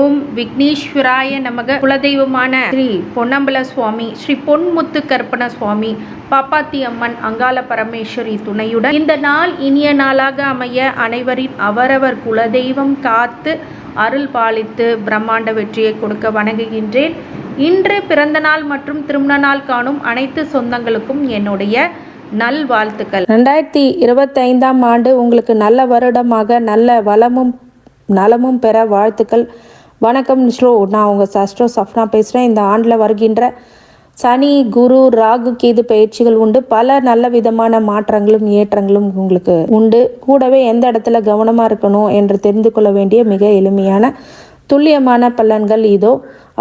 ஓம் விக்னேஸ்வராய நமக. குலதெய்வமான ஸ்ரீ பொன்னம்பல சுவாமி ஸ்ரீ பொன்முத்து கற்பன சுவாமி பாப்பாத்தி அம்மன் அங்காள பரமேஸ்வரி துணையுடன் இந்த நாள் இனிய நாளாக அமைய அனைவரின் அவரவர் குலதெய்வம் காத்து அருள் பாலித்து பிரம்மாண்ட வெற்றியை கொடுக்க வணங்குகின்றேன். இன்று பிறந்த நாள் மற்றும் திருமண நாள் காணும் அனைத்து சொந்தங்களுக்கும் என்னுடைய நல்வாழ்த்துக்கள். ரெண்டாயிரத்தி இருபத்தைந்தாம் ஆண்டு உங்களுக்கு நல்ல வருடமாக நல்ல வளமும் நலமும் பெற வாழ்த்துக்கள். வணக்கம் ஸ்ரோ நான் உங்கள் சஸ்ட்ரோ சஃப்னா பேசுகிறேன் இந்த ஆண்டில் வருகின்ற சனி குரு ராகு கேது பயிற்சிகள் உண்டு. பல நல்ல விதமான மாற்றங்களும் ஏற்றங்களும் உங்களுக்கு உண்டு. கூடவே எந்த இடத்துல கவனமாக இருக்கணும் என்று தெரிந்து கொள்ள வேண்டிய மிக எளிமையான துல்லியமான பலன்கள் இதோ.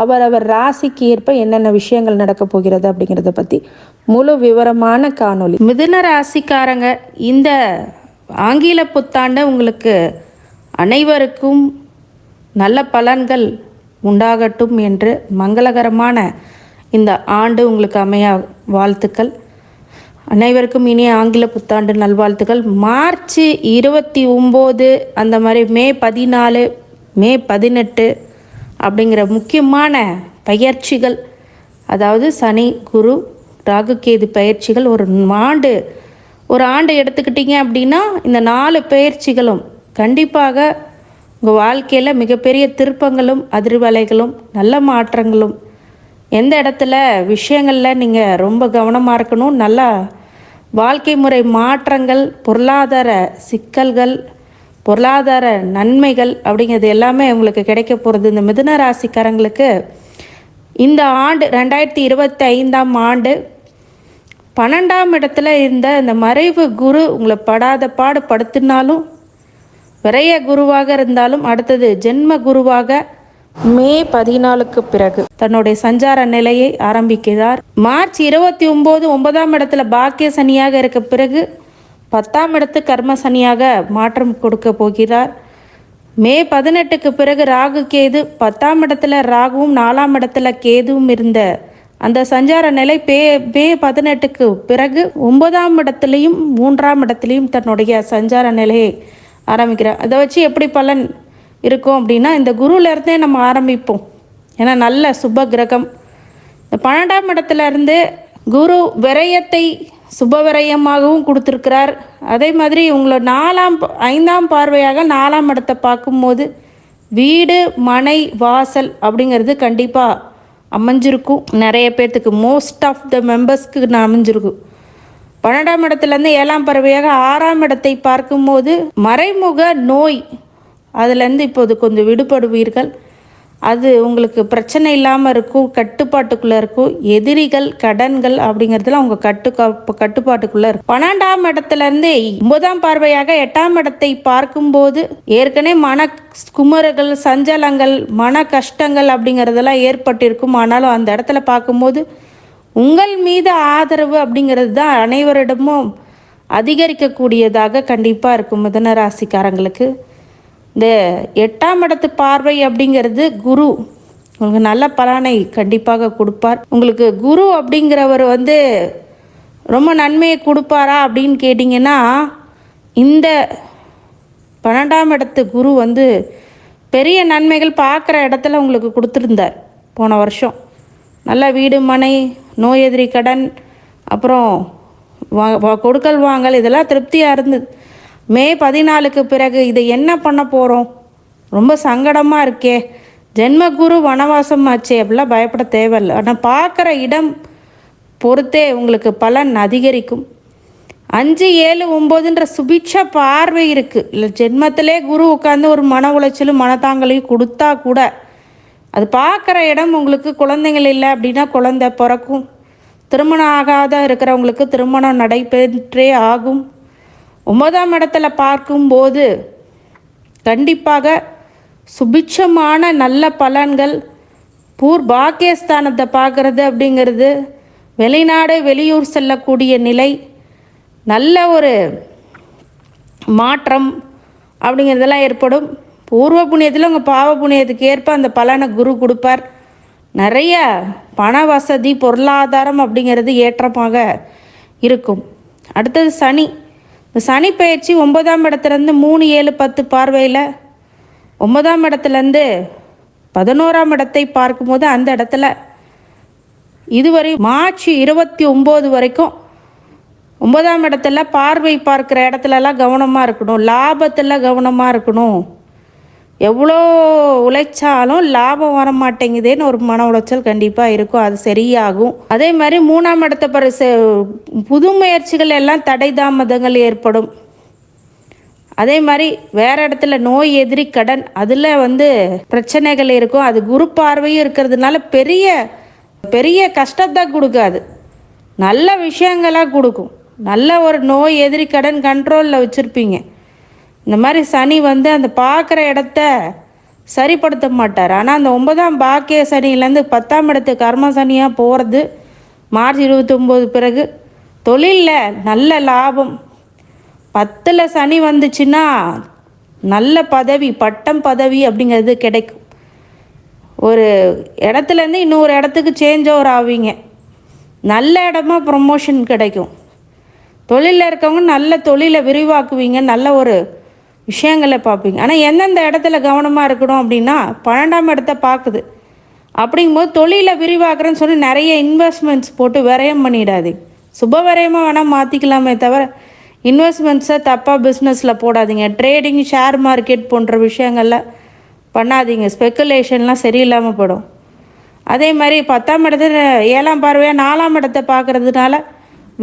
அவரவர் ராசிக்கு ஏற்ப என்னென்ன விஷயங்கள் நடக்கப் போகிறது அப்படிங்கிறத பற்றி முழு விவரமான காணொலி மிதுன ராசிக்காரங்க இந்த ஆங்கில புத்தாண்ட உங்களுக்கு அனைவருக்கும் நல்ல பலன்கள் உண்டாகட்டும் என்று மங்களகரமான இந்த ஆண்டு உங்களுக்கு அமைய வாழ்த்துக்கள். அனைவருக்கும் இனிய ஆங்கில புத்தாண்டு நல்வாழ்த்துக்கள். மார்ச் இருபத்தி ஒம்பது அந்த மாதிரி மே பதினாலு மே பதினெட்டு அப்படிங்கிற முக்கியமான பயிற்சிகள் அதாவது சனி குரு ராகுகேது பயிற்சிகள் ஒரு ஆண்டு ஒரு ஆண்டு எடுத்துக்கிட்டிங்க அப்படின்னா இந்த நாலு பயிற்சிகளும் கண்டிப்பாக உங்கள் வாழ்க்கையில் மிகப்பெரிய திருப்பங்களும் அதிர்வலைகளும் நல்ல மாற்றங்களும். எந்த இடத்துல விஷயங்களில் நீங்கள் ரொம்ப கவனமாக இருக்கணும்? நல்லா வாழ்க்கை முறை மாற்றங்கள் பொருளாதார சிக்கல்கள் பொருளாதார நன்மைகள் அப்படிங்கிறது எல்லாமே உங்களுக்கு கிடைக்க போகிறது இந்த மிதுன ராசிக்காரங்களுக்கு. இந்த ஆண்டு ரெண்டாயிரத்தி இருபத்தி ஐந்தாம் ஆண்டு பன்னெண்டாம் இடத்துல இருந்த இந்த மறைவு குரு உங்களை படாத பாடு படுத்தினாலும் விரைய குருவாக இருந்தாலும் அடுத்தது ஜென்ம குருவாக மே பதினாலுக்கு பிறகு தன்னுடைய சஞ்சார நிலையை ஆரம்பிக்கிறார். மார்ச் இருபத்தி ஒம்பது ஒன்பதாம் இடத்துல பாக்கிய சனியாக இருக்க பிறகு பத்தாம் இடத்து கர்ம சனியாக மாற்றம் கொடுக்க போகிறார். மே பதினெட்டுக்கு பிறகு ராகு கேது பத்தாம் இடத்துல ராகுவும் நாலாம் இடத்துல கேதுவும் இருந்த அந்த சஞ்சார நிலை பே மே பதினெட்டுக்கு பிறகு ஒன்பதாம் இடத்துலையும் மூன்றாம் இடத்துலையும் தன்னுடைய சஞ்சார நிலையை ஆரம்பிக்கிறார் அதை வச்சு எப்படி பலன் இருக்கும் அப்படின்னா இந்த குருவிலேருந்தே நம்ம ஆரம்பிப்போம். ஏன்னா நல்ல சுப கிரகம் இந்த பன்னெண்டாம் இடத்துலேருந்து குரு விரயத்தை சுப விரயமாகவும் கொடுத்துருக்கிறார். அதே மாதிரி உங்களை நாலாம் ப- ஐந்தாம் பார்வையாக நாலாம் இடத்தை பார்க்கும்போது வீடு மனை வாசல் அப்படிங்கிறது கண்டிப்பாக அமைஞ்சிருக்கும். நிறைய பேர்த்துக்கு மோஸ்ட் ஆஃப் த மெம்பர்ஸ்க்கு நான் அமைஞ்சிருக்கும். பன்னெண்டாம் இடத்துலேருந்து ஏழாம் பறவையாக ஆறாம் இடத்தை பார்க்கும்போது மறைமுக நோய். அதுலேருந்து இப்போது கொஞ்சம் விடுபடுவீர்கள். அது உங்களுக்கு பிரச்சனை இல்லாமல் இருக்கும் கட்டுப்பாட்டுக்குள்ளே இருக்கும். எதிரிகள் கடன்கள் அப்படிங்கிறதுல உங்கள் கட்டு கட்டுப்பாட்டுக்குள்ளே இருக்கும். பன்னெண்டாம் இடத்துலேருந்து ஒன்பதாம் பார்வையாக எட்டாம் இடத்தை பார்க்கும்போது ஏற்கனவே மன குமரங்கள் சஞ்சலங்கள் மன கஷ்டங்கள் அப்படிங்கிறதெல்லாம் ஏற்பட்டிருக்கும். ஆனாலும் அந்த இடத்துல பார்க்கும்போது உங்கள் மீது ஆதரவு அப்படிங்கிறது தான் அனைவரிடமும் அதிகரிக்கக்கூடியதாக கண்டிப்பாக இருக்கும் மிதன ராசிக்காரங்களுக்கு. இந்த எட்டாம் இடத்து பார்வை அப்படிங்கிறது குரு. உங்களுக்கு நல்ல பலனை கண்டிப்பாக கொடுப்பார். உங்களுக்கு குரு அப்படிங்கிறவர் வந்து ரொம்ப நன்மையை கொடுப்பாரா அப்படின்னு கேட்டிங்கன்னா இந்த பன்னெண்டாம் இடத்து குரு வந்து பெரிய நன்மைகள் பார்க்குற இடத்துல உங்களுக்கு கொடுத்துருந்தார் போன வருஷம். நல்ல வீடு மனை நோய் எதிரி கடன் அப்புறம் வா கொடுக்கல் வாங்கல் இதெல்லாம் திருப்தியாக இருந்தது. மே பதினாலுக்கு பிறகு இதை என்ன பண்ண போகிறோம் ரொம்ப சங்கடமாக இருக்கே. ஜென்மகுரு வனவாசம் ஆச்சு அப்படிலாம் பயப்பட தேவையில்லை. ஆனால் பார்க்குற இடம் பொறுத்தே உங்களுக்கு பலன் அதிகரிக்கும். அஞ்சு ஏழு ஒம்போதுன்ற சுபிட்ச பார்வை இருக்குது இல்லை ஜென்மத்திலே குரு உட்காந்து ஒரு மன உளைச்சலும் மனதாங்கலையும் கொடுத்தா கூட அது பார்க்குற இடம் உங்களுக்கு குழந்தைகள் இல்லை அப்படின்னா குழந்தை பிறக்கும். திருமணம் ஆகாத இருக்கிறவங்களுக்கு திருமணம் நடைபெற்றே ஆகும். ஒன்பதாம் இடத்துல பார்க்கும்போது கண்டிப்பாக சுபிட்சமான நல்ல பலன்கள் பூர் பாக்கியஸ்தானத்தை பார்க்குறது அப்படிங்கிறது வெளிநாடு வெளியூர் செல்லக்கூடிய நிலை நல்ல ஒரு மாற்றம் அப்படிங்கிறதெல்லாம் ஏற்படும். பூர்வ புண்ணியத்தில் உங்கள் பாவ புண்ணியத்துக்கு ஏற்ப அந்த பலனை குரு கொடுப்பார். நிறைய பண வசதி பொருளாதாரம் அப்படிங்கிறது ஏற்றமாக இருக்கும். அடுத்தது சனி. இந்த சனி பயிற்சி ஒன்பதாம் இடத்துலேருந்து மூணு ஏழு பத்து பார்வையில் ஒன்பதாம் இடத்துலேருந்து பதினோராம் இடத்தை பார்க்கும்போது அந்த இடத்துல இதுவரை மார்ச் இருபத்தி ஒம்பது வரைக்கும் ஒன்பதாம் இடத்துல பார்வை பார்க்குற இடத்துலலாம் கவனமாக இருக்கணும். லாபத்தில் கவனமாக இருக்கணும். எவ்வளோ உழைச்சாலும் லாபம் வர மாட்டேங்குதேன்னு ஒரு மன உளைச்சல் கண்டிப்பாக இருக்கும். அது சரியாகும். அதே மாதிரி மூணாம் இடத்த பரிசு புது முயற்சிகள் எல்லாம் தடை தாமதங்கள் ஏற்படும். அதே மாதிரி வேற இடத்துல நோய் எதிரி கடன் அதில் வந்து பிரச்சனைகள் இருக்கும். அது குரு பார்வையும் இருக்கிறதுனால பெரிய பெரிய கஷ்டத்தை கொடுக்காது. நல்ல விஷயங்களாக கொடுக்கும். நல்ல ஒரு நோய் எதிரி கடன் கண்ட்ரோலில் வச்சுருப்பீங்க. இந்த மாதிரி சனி வந்து அந்த பார்க்குற இடத்த சரிப்படுத்த மாட்டார். ஆனால் அந்த ஒன்பதாம் பாக்கிய சனியிலேருந்து பத்தாம் இடத்து கர்ம சனியாக போகிறது மார்ச் இருபத்தொம்போது பிறகு. தொழிலில் நல்ல லாபம். பத்தில் சனி வந்துச்சுன்னா நல்ல பதவி பட்டம் பதவி அப்படிங்கிறது கிடைக்கும். ஒரு இடத்துலேருந்து இன்னொரு இடத்துக்கு சேஞ்ச் ஓவர் ஆவீங்க. நல்ல இடமா ப்ரொமோஷன் கிடைக்கும். தொழிலில் இருக்கவங்க நல்ல தொழிலை விரிவாக்குவீங்க. நல்ல ஒரு விஷயங்களை பார்ப்பீங்க. ஆனால் எந்தெந்த இடத்துல கவனமாக இருக்கணும் அப்படின்னா பன்னெண்டாம் இடத்த பார்க்குது. அப்படிங்கும்போது தொழிலை விரிவாக்குறேன்னு சொல்லி நிறைய இன்வெஸ்ட்மெண்ட்ஸ் போட்டு விரயம் பண்ணிடாதீங்க. சுப விரயமாக வேணால் மாற்றிக்கலாமே தவிர இன்வெஸ்ட்மெண்ட்ஸை தப்பாக பிஸ்னஸில் போடாதீங்க. ட்ரேடிங் ஷேர் மார்க்கெட் போன்ற விஷயங்களில் பண்ணாதீங்க. ஸ்பெக்குலேஷன்லாம் சரியில்லாமல் போடும் அதே மாதிரி பத்தாம் இடத்துல ஏழாம் பார்வையாக நாலாம் இடத்தை பார்க்குறதுனால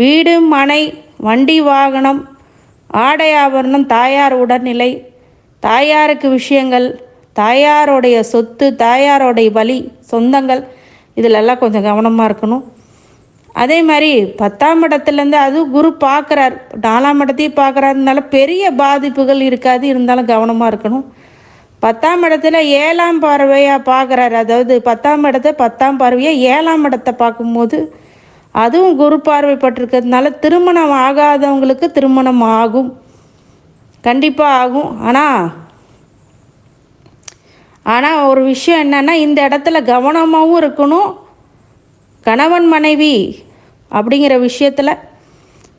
வீடு மனை வண்டி வாகனம் ஆடை ஆபரணம் தாயார் உடல்நிலை தாயாருக்கு விஷயங்கள் தாயாருடைய சொத்து தாயாருடைய வழி சொந்தங்கள் இதிலெல்லாம் கொஞ்சம் கவனமாக இருக்கணும். அதே மாதிரி பத்தாம் இடத்துலேருந்து அதுவும் குரு பார்க்குறார் நாலாம் இடத்தையும் பார்க்குறாருனால பெரிய பாதிப்புகள் இருக்காது இருந்தாலும் கவனமாக இருக்கணும். பத்தாம் இடத்துல ஏழாம் பார்வையாக பார்க்குறாரு. அதாவது பத்தாம் இடத்த பத்தாம் பார்வையாக ஏழாம் இடத்தை பார்க்கும்போது அதுவும் குரு பார்வைப்பட்டிருக்கிறதுனால திருமணம் ஆகாதவங்களுக்கு திருமணம் ஆகும். கண்டிப்பாக ஆகும். ஆனால் ஆனால் ஒரு விஷயம் என்னென்னா இந்த இடத்துல கவனமாகவும் இருக்கணும். கணவன் மனைவி அப்படிங்கிற விஷயத்தில்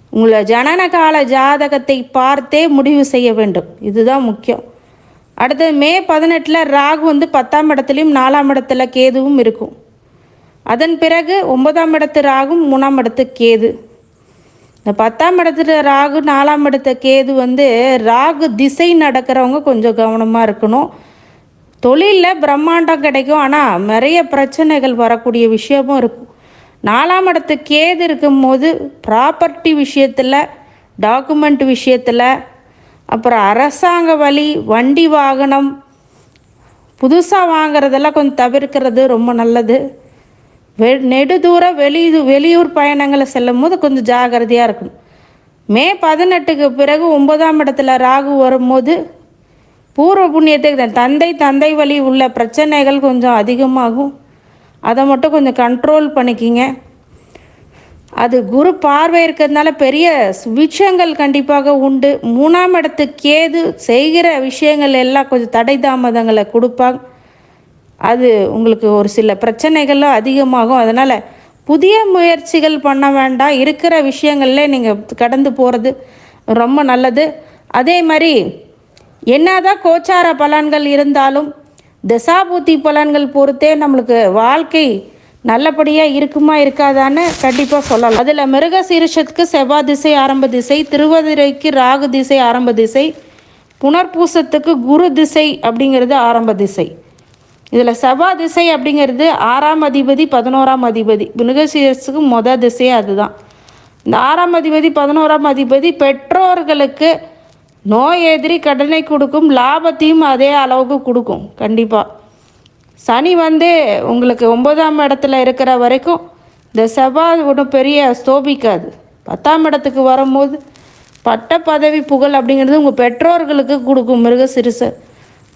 உங்களை ஜனன கால ஜாதகத்தை பார்த்தே முடிவு செய்ய வேண்டும். இதுதான் முக்கியம். அடுத்தது மே பதினெட்டில் ராகு வந்து பத்தாம் இடத்துலையும் நாலாம் இடத்துல கேதுவும் இருக்கும். அதன் பிறகு ஒன்பதாம் இடத்து ராகும் மூணாம் இடத்து கேது. இந்த பத்தாம் இடத்துல ராகு நாலாம் இடத்த கேது வந்து ராகு திசை நடக்கிறவங்க கொஞ்சம் கவனமாக இருக்கணும். தொழிலில் பிரம்மாண்டம் கிடைக்கும் ஆனால் நிறைய பிரச்சனைகள் வரக்கூடிய விஷயமும் இருக்கும். நாலாம் இடத்து கேது இருக்கும்போது ப்ராப்பர்ட்டி விஷயத்தில் டாக்குமெண்ட் விஷயத்தில் அப்புறம் அரசாங்க வழி வண்டி வாகனம் புதுசாக வாங்குறதெல்லாம் கொஞ்சம் தவிர்க்கிறது ரொம்ப நல்லது. வெ நெடுதூர வெளி வெளியூர் பயணங்களை செல்லும் போது கொஞ்சம் ஜாகிரதையாக இருக்கணும். மே பதினெட்டுக்கு பிறகு ஒன்பதாம் இடத்துல ராகு வரும்போது பூர்வ புண்ணியத்துக்கு தந்தை தந்தை வழி உள்ள பிரச்சனைகள் கொஞ்சம் அதிகமாகும். அதை மட்டும் கொஞ்சம் கண்ட்ரோல் பண்ணிக்கிங்க. அது குரு பார்வை இருக்கிறதுனால பெரிய விஷயங்கள் கண்டிப்பாக உண்டு. மூணாம் இடத்து கேது செய்கிற விஷயங்கள் எல்லாம் கொஞ்சம் தடை தாமதங்களை கொடுப்பாங்க. அது உங்களுக்கு ஒரு சில பிரச்சனைகளும் அதிகமாகும். அதனால் புதிய முயற்சிகள் பண்ண வேண்டாம். இருக்கிற விஷயங்கள்ல நீங்கள் கடந்து போகிறது ரொம்ப நல்லது. அதே மாதிரி என்னதான் கோச்சார பலன்கள் இருந்தாலும் தசாபூத்தி பலன்கள் பொறுத்தே நம்மளுக்கு வாழ்க்கை நல்லபடியாக இருக்குமா இருக்காதான்னு கண்டிப்பாக சொல்லலாம். அதில் மிருக சீரிஷத்துக்கு செவ்வாய் திசை ஆரம்ப திசை திருவதிரைக்கு ராகு திசை ஆரம்ப திசை புனர்பூசத்துக்கு குரு திசை அப்படிங்கிறது ஆரம்ப திசை. இதில் செவ்வாய் திசை அப்படிங்கிறது ஆறாம் அதிபதி பதினோராம் அதிபதி. மிருகசீரஸுக்கு மொத திசையே அதுதான். இந்த ஆறாம் அதிபதி பதினோராம் அதிபதி பெற்றோர்களுக்கு நோய் எதிரி கடனை கொடுக்கும் லாபத்தையும் அதே அளவுக்கு கொடுக்கும் கண்டிப்பாக சனி வந்து உங்களுக்கு ஒன்பதாம் இடத்துல இருக்கிற வரைக்கும் இந்த செவ்வாய் ஒன்றும் பெரிய ஸ்தோபிக்காது. பத்தாம் இடத்துக்கு வரும்போது பட்ட பதவி புகழ் அப்படிங்கிறது உங்கள் பெற்றோர்களுக்கு கொடுக்கும் மிருகசிறுச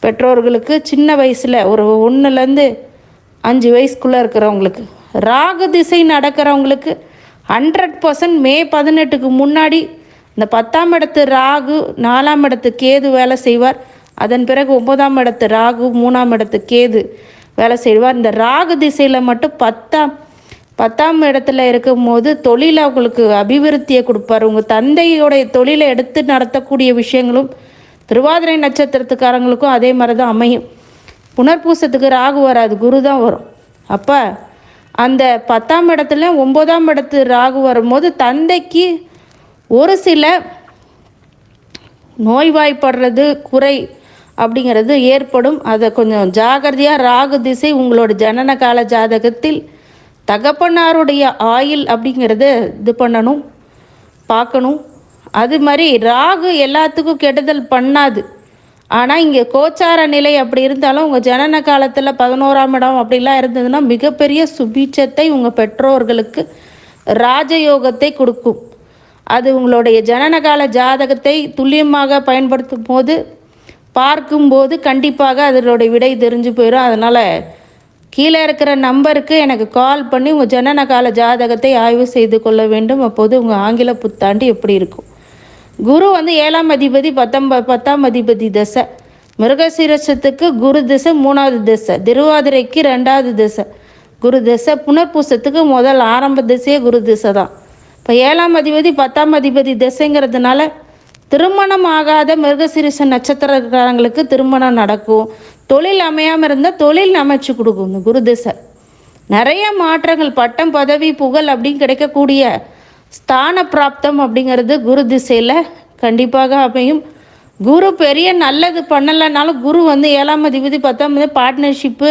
பெற்றோர்களுக்கு சின்ன வயசில் ஒரு ஒன்றுலேருந்து அஞ்சு வயசுக்குள்ளே இருக்கிறவங்களுக்கு ராகு திசை நடக்கிறவங்களுக்கு ஹண்ட்ரட் பர்சன்ட் மே பதினெட்டுக்கு முன்னாடி இந்த பத்தாம் இடத்து ராகு நாலாம் இடத்து கேது வேலை செய்வார். அதன் பிறகு ஒன்பதாம் இடத்து ராகு மூணாம் இடத்து கேது வேலை செய்வார். இந்த ராகு திசையில் மட்டும் பத்தாம் பத்தாம் இடத்துல இருக்கும்போது தொழிலை உங்களுக்கு அபிவிருத்தியை கொடுப்பார். உங்கள் தந்தையோடைய தொழிலை எடுத்து நடத்தக்கூடிய விஷயங்களும் திருவாதிரை நட்சத்திரத்துக்காரங்களுக்கும் அதே மாதிரி தான் அமையும். புனர்பூசத்துக்கு ராகு வராது குரு தான் வரும். அப்போ அந்த பத்தாம் இடத்துல ஒம்போதாம் இடத்து ராகு வரும்போது தந்தைக்கு ஒரு சில நோய்வாய்ப்படுறது குறை அப்படிங்கிறது ஏற்படும். அதை கொஞ்சம் ஜாகிரதையாக ராகு திசை உங்களோட ஜனன கால ஜாதகத்தில் தகப்பனாருடைய ஆயில் அப்படிங்கிறத இது பண்ணணும் பார்க்கணும். அது மாதிரி ராகு எல்லாத்துக்கும் கெடுதல் பண்ணாது. ஆனால் இங்கே கோச்சார நிலை அப்படி இருந்தாலும் உங்கள் ஜனன காலத்தில் பதினோராம் இடம் அப்படிலாம் இருந்ததுன்னா மிகப்பெரிய சுபீட்சத்தை உங்கள் பெற்றோர்களுக்கு ராஜயோகத்தை கொடுக்கும். அது உங்களுடைய ஜனனகால ஜாதகத்தை துல்லியமாக பயன்படுத்தும் போது பார்க்கும்போது கண்டிப்பாக அதனுடைய விடை தெரிஞ்சு போயிடும் அதனால் கீழே இருக்கிற நம்பருக்கு எனக்கு கால் பண்ணி உங்கள் ஜனனகால ஜாதகத்தை ஆய்வு செய்து கொள்ள வேண்டும். அப்போது உங்கள் ஆங்கில புத்தாண்டு எப்படி இருக்கும்? குரு வந்து ஏழாம் அதிபதி பத்தாம் பத்தாம் அதிபதி தசை. மிருகசீரசத்துக்கு குரு திசை மூணாவது திசை. திருவாதிரைக்கு ரெண்டாவது திசை. குரு திசை புனர்பூசத்துக்கு முதல் ஆரம்ப திசையே குரு திசை தான். இப்போ ஏழாம் அதிபதி பத்தாம் அதிபதி திசைங்கிறதுனால திருமணம் ஆகாத மிருகசீரிச நட்சத்திரக்காரங்களுக்கு திருமணம் நடக்கும். தொழில் அமையாமல் இருந்தால் தொழில் அமைச்சு கொடுக்கும் இந்த குரு திசை. நிறைய மாற்றங்கள் பட்டம் பதவி புகழ் அப்படின்னு கிடைக்கக்கூடிய ஸ்தான பிராப்தம் அப்படிங்கிறது குரு திசையில் கண்டிப்பாக அமையும். குரு பெரிய நல்லது பண்ணலைனாலும் குரு வந்து ஏழாம் அதிபதி பத்தாம் பார்ட்னர்ஷிப்பு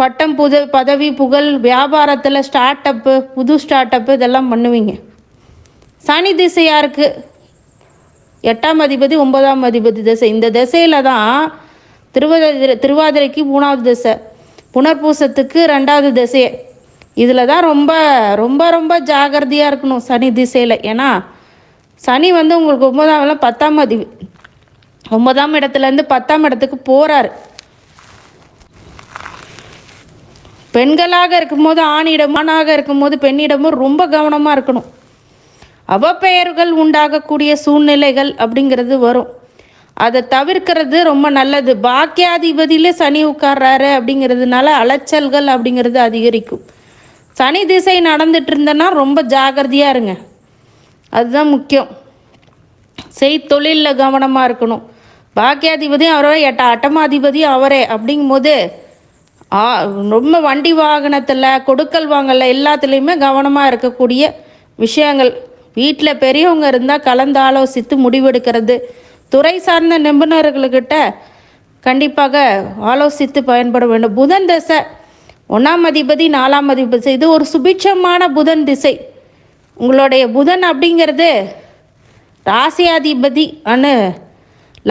பட்டம் புது பதவி புகழ் வியாபாரத்தில் ஸ்டார்ட் அப்பு புது ஸ்டார்ட் அப்பு இதெல்லாம் பண்ணுவீங்க. சனி திசையாக இருக்குது எட்டாம் அதிபதி ஒன்பதாம் அதிபதி திசை. இந்த திசையில் தான் திருவாதிரை திருவாதிரைக்கு மூணாவது திசை. புனர்பூசத்துக்கு ரெண்டாவது திசை. இதில் தான் ரொம்ப ரொம்ப ரொம்ப ஜாகிரதையாக இருக்கணும் சனி திசையில். ஏன்னா சனி வந்து உங்களுக்கு ஒன்பதாம் பத்தாம் அதிபதி ஒன்பதாம் இடத்துலேருந்து பத்தாம் இடத்துக்கு போகிறாரு பெண்களாக இருக்கும்போது ஆணிடம் ஆணாக இருக்கும்போது பெண்ணிடமும் ரொம்ப கவனமாக இருக்கணும். அவப்பெயர்கள் உண்டாகக்கூடிய சூழ்நிலைகள் அப்படிங்கிறது வரும். அதை தவிர்க்கிறது ரொம்ப நல்லது. பாக்கியாதிபதியிலே சனி உட்கார்றாரு அப்படிங்கிறதுனால அலைச்சல்கள் அப்படிங்கிறது அதிகரிக்கும். சனி திசை நடந்துட்டு இருந்தனா ரொம்ப ஜாகிரதையாக இருங்க. அதுதான் முக்கியம். செய்தொழிலில் கவனமாக இருக்கணும். பாக்கியாதிபதியும் அவரே எட்ட அட்டமாதிபதியும் அவரே அப்படிங்கும்போது ஆ, ரொம்ப வண்டி வாகனத்தில் கொடுக்கல் வாங்கல எல்லாத்துலேயுமே கவனமாக இருக்கக்கூடிய விஷயங்கள். வீட்டில் பெரியவங்க இருந்தால் கலந்து ஆலோசித்து முடிவெடுக்கிறது. துறை சார்ந்த நிபுணர்கள்கிட்ட கண்டிப்பாக ஆலோசித்து பயன்பட வேண்டும். புதன் திசை ஒன்றாம் அதிபதி நாலாம் அதிபதி. இது ஒரு சுபிட்சமான புதன் திசை. உங்களுடைய புதன் அப்படிங்கிறது ராசியாதிபதி அனு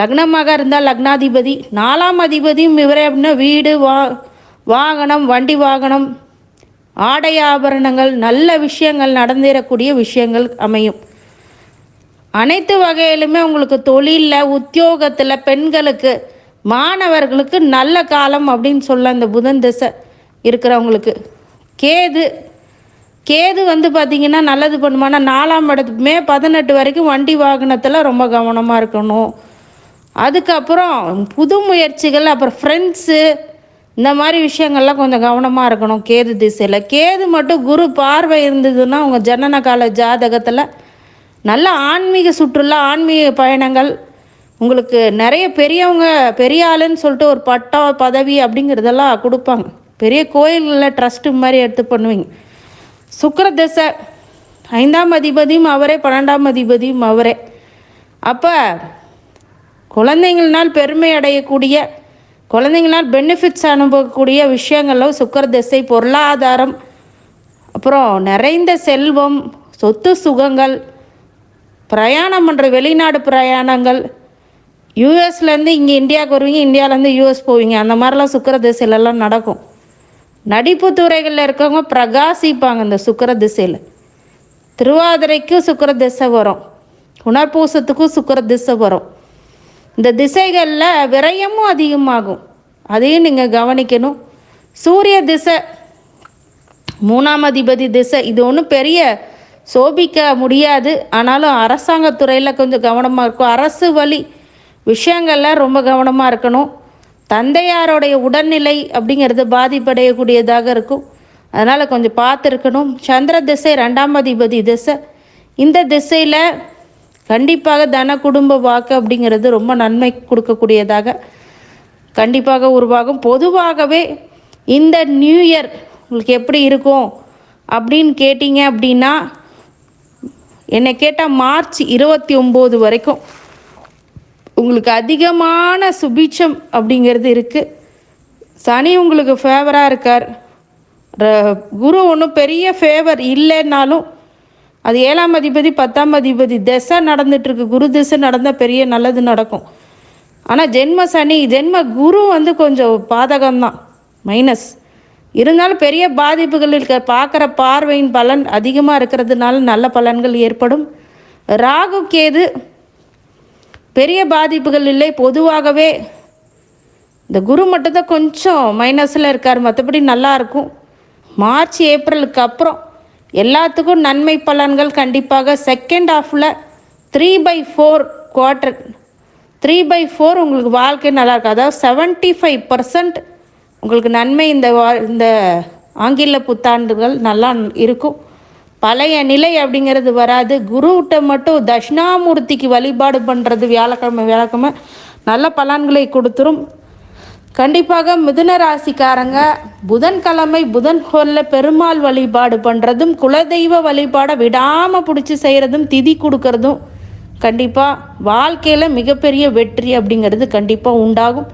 லக்னமாக இருந்தால் லக்னாதிபதி. நாலாம் அதிபதியும் இவரே அப்படின்னா வீடு வா வாகனம் வண்டி வாகனம். ஆடை ஆபரணங்கள் நல்ல விஷயங்கள் நடந்திடக்கூடிய விஷயங்கள் அமையும். அனைத்து வகையிலுமே உங்களுக்கு தொழிலில் உத்தியோகத்தில் பெண்களுக்கு மாணவர்களுக்கு நல்ல காலம் அப்படின்னு சொல்ல அந்த புதன் திசை. இருக்கிறவங்களுக்கு. கேது. கேது வந்து பார்த்திங்கன்னா நல்லது பண்ணுமானா நாலாம் இடத்து மே பதினெட்டு வரைக்கும் வண்டி வாகனத்தில் ரொம்ப கவனமாக இருக்கணும். அதுக்கப்புறம் புது முயற்சிகள் அப்புறம் ஃப்ரெண்ட்ஸு இந்த மாதிரி விஷயங்கள்லாம் கொஞ்சம் கவனமாக இருக்கணும் கேது திசையில். கேது மட்டும் குரு பார்வை இருந்ததுன்னா உங்கள் ஜனன கால ஜாதகத்தில் நல்ல ஆன்மீக சுற்றுலா ஆன்மீக பயணங்கள் உங்களுக்கு நிறைய பெரியவங்க பெரிய ஆளுன்னு சொல்லிட்டு ஒரு பட்டம் பதவி அப்படிங்கிறதெல்லாம் கொடுப்பாங்க. பெரிய கோயில்களில் ட்ரஸ்ட்டு மாதிரி எடுத்து பண்ணுவீங்க. சுக்கிர திசை ஐந்தாம் அதிபதியும் அவரே பன்னெண்டாம் அதிபதியும் அவரே. அப்போ குழந்தைங்கள்னால் பெருமை அடையக்கூடிய குழந்தைங்களால் பெனிஃபிட்ஸ் அனுபவக்கூடிய விஷயங்களும் சுக்கர திசை பொருளாதாரம் அப்புறம் நிறைந்த செல்வம் சொத்து சுகங்கள் பிரயாணம் பண்ணுற வெளிநாடு பிரயாணங்கள் யூஎஸ்லேருந்து இங்கே இந்தியாவுக்கு வருவீங்க இந்தியாவிலேருந்து யூஎஸ் போவீங்க. அந்த மாதிரிலாம் சுக்கர திசையிலலாம் நடக்கும். நடிப்பு துறைகளில் இருக்கவங்க பிரகாசிப்பாங்க இந்த சுக்கர திசையில். திருவாதிரைக்கும் சுக்கர திசை வரும். உணர்பூசத்துக்கும் சுக்கர திசை வரும். இந்த திசைகளில் விரயமும் அதிகமாகும். அதையும் நீங்கள் கவனிக்கணும். சூரிய திசை மூணாம் அதிபதி திசை இது ஒன்றும் பெரிய சோபிக்க முடியாது. ஆனாலும் அரசாங்கத்துறையில் கொஞ்சம் கவனமாக இருக்கும். அரசு வழி விஷயங்களில் ரொம்ப கவனமாக இருக்கணும். தந்தையாரோடைய உடல்நிலை அப்படிங்கிறது பாதிப்படையக்கூடியதாக இருக்கும். அதனால் கொஞ்சம் பார்த்துருக்கணும். சந்திர திசை ரெண்டாம் அதிபதி திசை. இந்த திசையில் கண்டிப்பாக தன குடும்ப வாக்கு அப்படிங்கிறது ரொம்ப நன்மை கொடுக்கக்கூடியதாக கண்டிப்பாக உருவாகும். பொதுவாகவே இந்த நியூ இயர் உங்களுக்கு எப்படி இருக்கும் அப்படின்னு கேட்டிங்க அப்படின்னா என்னை கேட்டால் மார்ச் இருபத்தி ஒம்பது வரைக்கும். உங்களுக்கு அதிகமான சுபீட்சம் அப்படிங்கிறது இருக்குது சனி உங்களுக்கு ஃபேவராக இருக்கார். ர- குரு ஒன்றும் பெரிய ஃபேவர் இல்லைன்னாலும் அது ஏழாம் அதிபதி பத்தாம் அதிபதி திசை நடந்துட்டுருக்கு குரு திசை நடந்தால் பெரிய நல்லது நடக்கும். ஆனால் ஜென்ம சனி ஜென்ம குரு வந்து கொஞ்சம் பாதகம்தான். மைனஸ் இருந்தாலும் பெரிய பாதிப்புகள் இருக்க பார்க்குற பார்வையின் பலன் அதிகமாக இருக்கிறதுனால நல்ல பலன்கள் ஏற்படும். ராகு கேது பெரிய பாதிப்புகள் இல்லை பொதுவாகவே இந்த குரு மட்டும்தான் கொஞ்சம் மைனஸில் இருக்கார். மற்றபடி நல்லா இருக்கும். மார்ச் ஏப்ரலுக்கு அப்புறம் எல்லாத்துக்கும் நன்மை பலன்கள் கண்டிப்பாக. செகண்ட் ஆஃபில் three by four quarter three by four உங்களுக்கு வாழ்க்கை நல்லாயிருக்கும் அதாவது செவன்ட்டி ஃபைவ் பர்சன்ட் உங்களுக்கு நன்மை இந்த வா இந்த ஆங்கில புத்தாண்டுகள் நல்லா இருக்கும். பழைய நிலை அப்படிங்கிறது வராது. குருவிட்ட மட்டும் தட்சிணாமூர்த்திக்கு வழிபாடு பண்ணுறது வியாழக்கிழமை வியாழக்கிழமை நல்ல பலன்களை கொடுத்துரும். கண்டிப்பாக மிதுன ராசிக்காரங்க புதன்கிழமை புதன் கோலில் பெருமாள் வழிபாடு பண்ணுறதும் குலதெய்வ வழிபாடை விடாமல் பிடிச்சி செய்கிறதும் திதி கொடுக்கறதும் கண்டிப்பாக வாழ்க்கையில் மிகப்பெரிய வெற்றி அப்படிங்கிறது கண்டிப்பாக உண்டாகும்.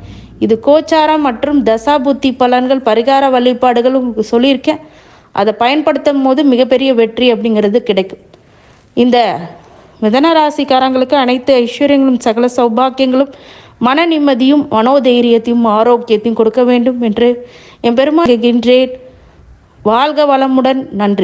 இது கோச்சாரம் மற்றும் தசாபுத்தி பலன்கள் பரிகார வழிபாடுகள் உங்களுக்கு சொல்லியிருக்கேன். அதை பயன்படுத்தும் போது மிகப்பெரிய வெற்றி அப்படிங்கிறது கிடைக்கும். இந்த மிதன ராசிக்காரங்களுக்கு அனைத்து ஐஸ்வர்யங்களும் சகல சௌபாக்கியங்களும் மன நிம்மதியும் மனோதைரியத்தையும் ஆரோக்கியத்தையும் கொடுக்க வேண்டும் என்று என் பெருமாள் கேட்கின்றேன். வாழ்க வளமுடன். நன்றி.